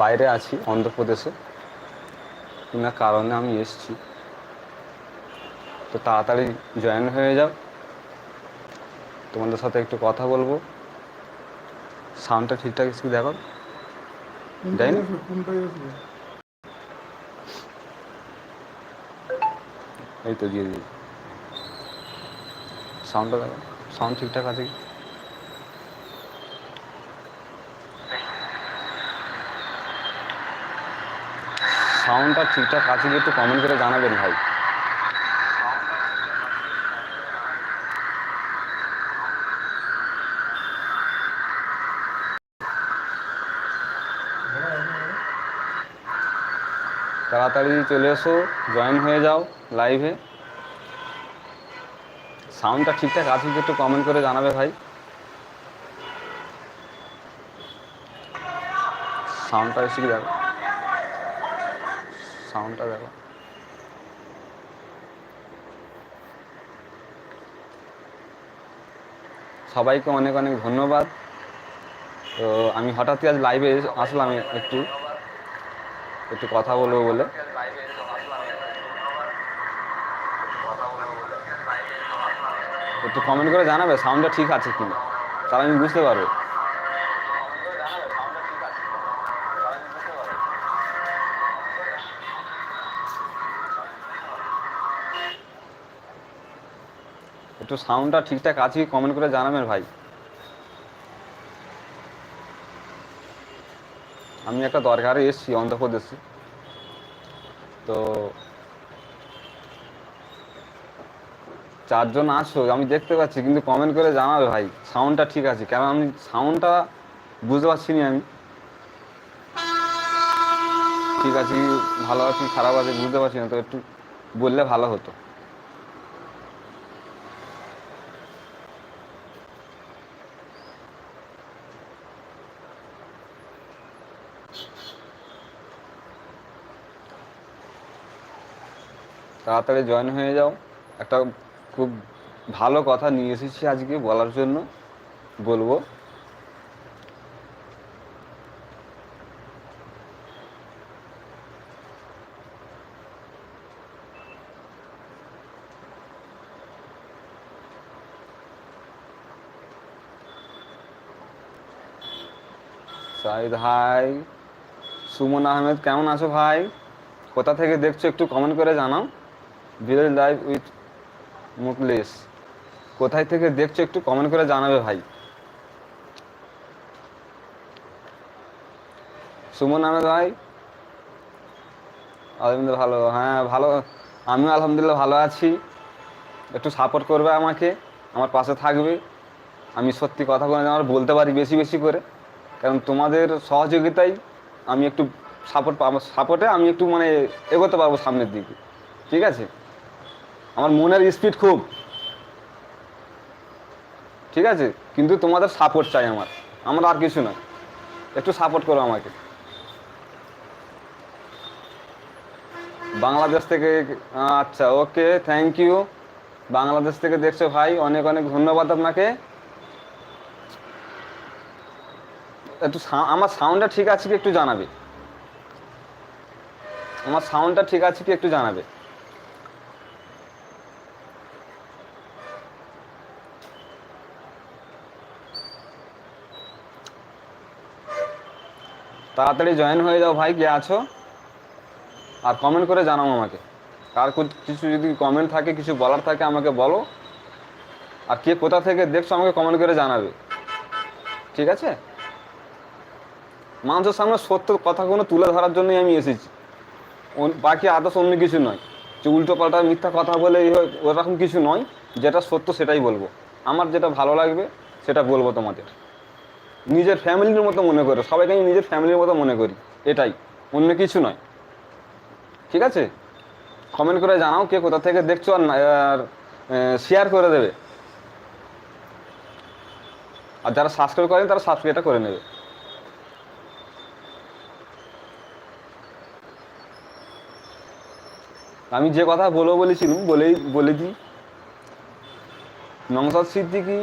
বাইরে আছি, অন্ধ্রপ্রদেশে। এক কারণে আমি এসেছি। তো তাড়াতাড়ি জয়েন হয়ে যাও। তোমাদের সাথে একটু কথা বলব। সাউন্ডটা ঠিকঠাক একটু দেখো? যাই না? এই তো দিয়ে দিই সাউন্ডটা দেখো সাউন্ড ঠিকঠাক আছে কি? সাউন্ডটা ঠিকঠাক আছে কি একটু কমেন্ট করে জানাবেন ভাই। তাড়াতাড়ি চলে এসো জয়েন হয়ে যাও লাইভে সাউন্ডটা ঠিকঠাক আছে কি একটু কমেন্ট করে জানাবে ভাই। সাউন্ডটা এসে কি দেখো সাউন্ডটা দেখো। সবাইকে অনেক অনেক ধন্যবাদ। তো আমি হঠাৎই আজ লাইভে আসলাম একটু। একটু কথা বলব বলে। একটু কমেন্ট করে জানাবে সাউন্ডটা ঠিক আছে কি না তাহলে আমি বুঝতে পারব। একটু সাউন্ডটা ঠিকঠাক আছে কি কমেন্ট করে জানাবেন ভাই? আমি একটা দরকারে এসেছি অন্ধ্রপ্রদেশে। তো চারজন আছো, আমি দেখতে পাচ্ছি, কিন্তু কমেন্ট করে জানাবে ভাই সাউন্ডটা ঠিক আছে কারণ আমি সাউন্ডটা বুঝতে পারছি না আমি। ঠিক আছে, ভালো আছি, খারাপ আছে, বুঝতে পারছি না, তো একটু বললে ভালো হতো। তাড়াতাড়ি জয়েন হয়ে যাও। একটা খুব ভালো কথা নিয়ে এসেছি আজকে বলার জন্য, বলব। সাইদ সুমন আহমেদ, কেমন আছো ভাই? কোথা থেকে দেখছ একটু কমেন্ট করে জানাও। ভিলেজ লাইভ উইথ মুকলেশ কোথায় থেকে দেখছ একটু কমেন্ট করে জানাবে ভাই। সুমন আহমেদ ভাই। আলহামদুলিল্লাহ ভালো। হ্যাঁ ভালো। আমিও আলহামদুলিল্লাহ ভালো আছি। একটু সাপোর্ট করবে আমাকে। আমার পাশে থাকবে। আমি সত্যি কথা বলে আমার বলতে পারি বেশি বেশি করে। কারণ তোমাদের সহযোগিতায় আমি একটু সাপোর্ট পাবো। সাপোর্টে আমি একটু মানে এগোতে পারব সামনের দিকে। ঠিক আছে? আমার মনের স্পিড খুব। ঠিক আছে? কিন্তু তোমাদের সাপোর্ট চাই আমার। আমার আর কিছু না। একটু সাপোর্ট করো আমাকে। বাংলাদেশ থেকে আচ্ছা ওকে থ্যাংক ইউ বাংলাদেশ থেকে দেখছ ভাই, অনেক অনেক ধন্যবাদ আপনাকে। একটু আমার সাউন্ডটা ঠিক আছে কি একটু জানাবে? আমার সাউন্ডটা ঠিক আছে কি একটু জানাবে? তাড়াতাড়ি জয়েন হয়ে যাও ভাই, কে আছো? আর কমেন্ট করে জানাও আমাকে। আর কিছু যদি কমেন্ট থাকে, কিছু বলার থাকে, আমাকে বলো। আর কে কোথা থেকে দেখছ, আমাকে কমেন্ট করে জানাবে। ঠিক আছে? মানুষের সামনে সত্য কথাগুলো তুলে ধরার জন্যই আমি এসেছি। বাকি আদার্স অন্য কিছু নয়। যে উল্টো পাল্টা মিথ্যা কথা বলে ওরকম কিছু নয়। যেটা সত্য সেটাই বলব। আমার যেটা ভালো লাগবে, সেটা বলব তোমাদের। নিজের ফ্যামিলির মতো মনে করো, সবাইকে আমি নিজের ফ্যামিলির মতো মনে করি, এটাই, অন্য কিছু নয়। ঠিক আছে? কমেন্ট করে জানাও কে কোথা থেকে দেখছ আর শেয়ার করে দেবে। আর যারা সাবস্ক্রাইব করেন, তারা সাবস্ক্রাইবটা করে নেবে। আমি যে কথা বলব বলেছিলাম বলেই, বলে দিই। নমসাদ সিদ্দিকি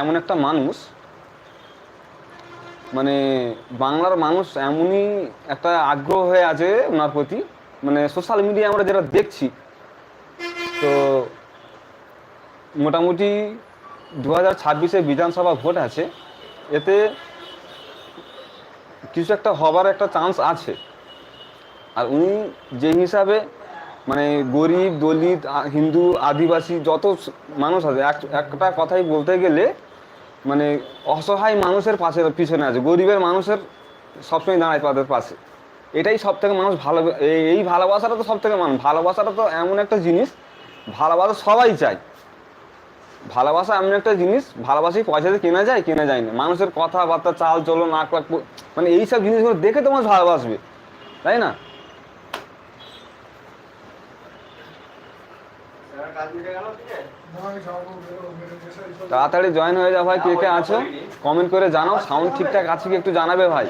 এমন একটা মানুষ মানে বাংলার মানুষ এমনই একটা আগ্রহ হয়ে আছে ওনার প্রতি। মানে সোশ্যাল মিডিয়া আমরা যেটা দেখছি, তো মোটামুটি দু হাজার ছাব্বিশে বিধানসভা ভোট আছে। এতে কিছু একটা হবার একটা চান্স আছে। আর উনি যে হিসাবে মানে গরিব, দলিত হিন্দু, আদিবাসী যত মানুষ আছে, এক- একটা কথাই বলতে গেলে মানে অসহায় মানুষের পাশে পিছনে আছে, গরিবের মানুষের সবসময় দাঁড়ায় তাদের পাশে। এটাই সব থেকে মানুষ ভালো, এই ভালোবাসাটা তো সব থেকে মানুষ, ভালোবাসাটা তো এমন একটা জিনিস, ভালোবাসা সবাই চায়। ভালোবাসা এমন একটা জিনিস, ভালোবাসি পয়সা দিয়ে কেনা যায় কেনা যায় না। মানুষের কথাবার্তা, চাল চলন, নাক পো- মানে এইসব জিনিসগুলো দেখে তো মানুষ ভালোবাসবে, তাই না? তাড়াতাড়ি জয়েন হয়ে যাও ভাই, কে কে আছো? কমেন্ট করে জানাও সাউন্ড ঠিকঠাক আছে কি একটু জানাবে ভাই?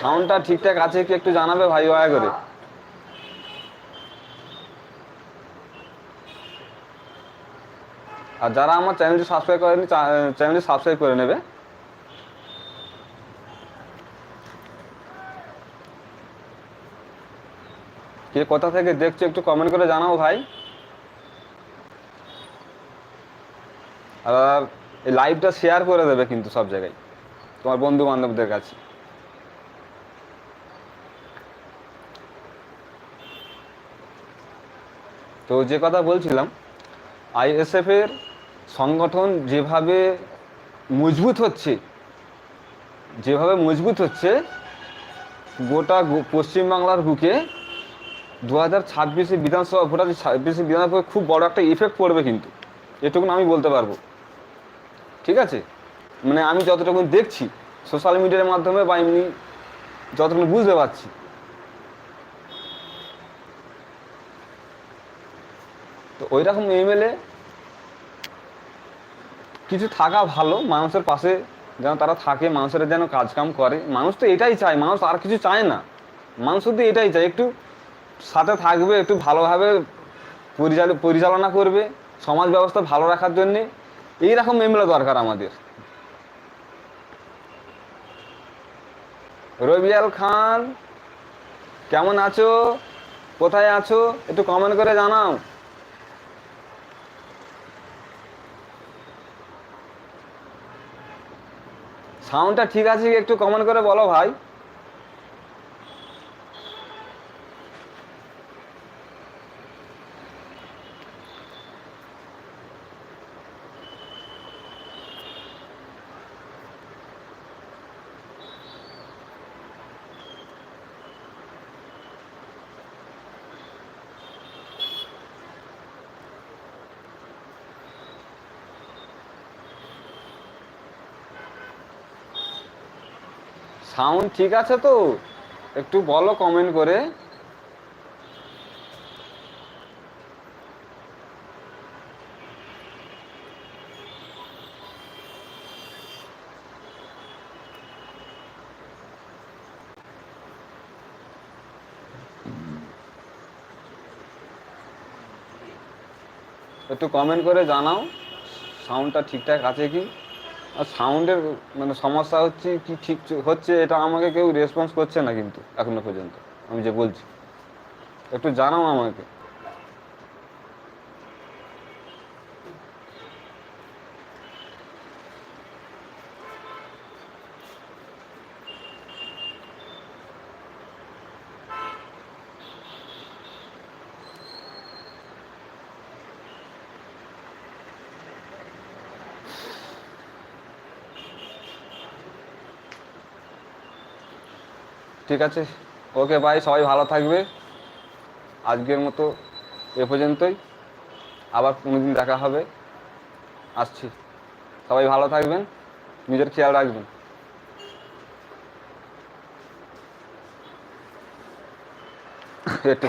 সাউন্ডটা ঠিকঠাক আছে কি একটু জানাবে ভাই, দয়া করে? আর যারা আমার চ্যানেলটি সাবস্ক্রাইব করেনি চ্যানেলটি সাবস্ক্রাইব করে নেবে। কে কোথা থেকে দেখছ একটু কমেন্ট করে জানাও ভাই। আর এই লাইভটা শেয়ার করে দেবে কিন্তু সব জায়গায়, তোমার বন্ধু বান্ধবদের কাছে। তো যে কথা বলছিলাম আইএসএফ এর সংগঠন যেভাবে মজবুত হচ্ছে, যেভাবে মজবুত হচ্ছে, গোটা পশ্চিমবাংলার বুকে দু হাজার ছাব্বিশে বিধানসভা ভোট আছে ছাব্বিশে বিধানসভা খুব বড় একটা ইফেক্ট পড়বে কিন্তু। এটুকুন আমি বলতে পারব। ঠিক আছে? মানে আমি যতটুকু দেখছি সোশ্যাল মিডিয়ার মাধ্যমে বা এমনি যতটুকু বুঝতে পারছি। তো ওই রকম এমএলএ কিছু থাকা ভালো, মানুষের পাশে যেন তারা থাকে, মানুষের যেন কাজকাম করে। মানুষ তো এটাই চায়, মানুষ আর কিছু চায় না। মানুষ শুধু এটাই চায়, একটু সাথে থাকবে, একটু ভালোভাবে পরিচাল, পরিচালনা করবে, সমাজ ব্যবস্থা ভালো রাখার জন্যে। এইরকম এমএলএ দরকার আমাদের। রবিয়াল খান, কেমন আছো? কোথায় আছো? একটু কমেন্ট করে জানাও। সাউন্ডটা ঠিক আছে একটু কমেন্ট করে বলো ভাই। সাউন্ড ঠিক আছে তো? একটু বলো কমেন্ট করে। একটু কমেন্ট করে জানাও সাউন্ডটা ঠিকঠাক আছে কি? আর সাউন্ডের মানে সমস্যা হচ্ছে কি ঠিক হচ্ছে এটা আমাকে কেউ রেসপন্স করছে না কিন্তু এখনও পর্যন্ত। আমি যে বলছি, একটু জানাও আমাকে। ঠিক আছে? ওকে ভাই সবাই ভালো থাকবে। আজকের মতো এ পর্যন্তই। আবার কোনো দিন দেখা হবে। আসছি। সবাই ভালো থাকবেন, নিজের খেয়াল রাখবেন। একটু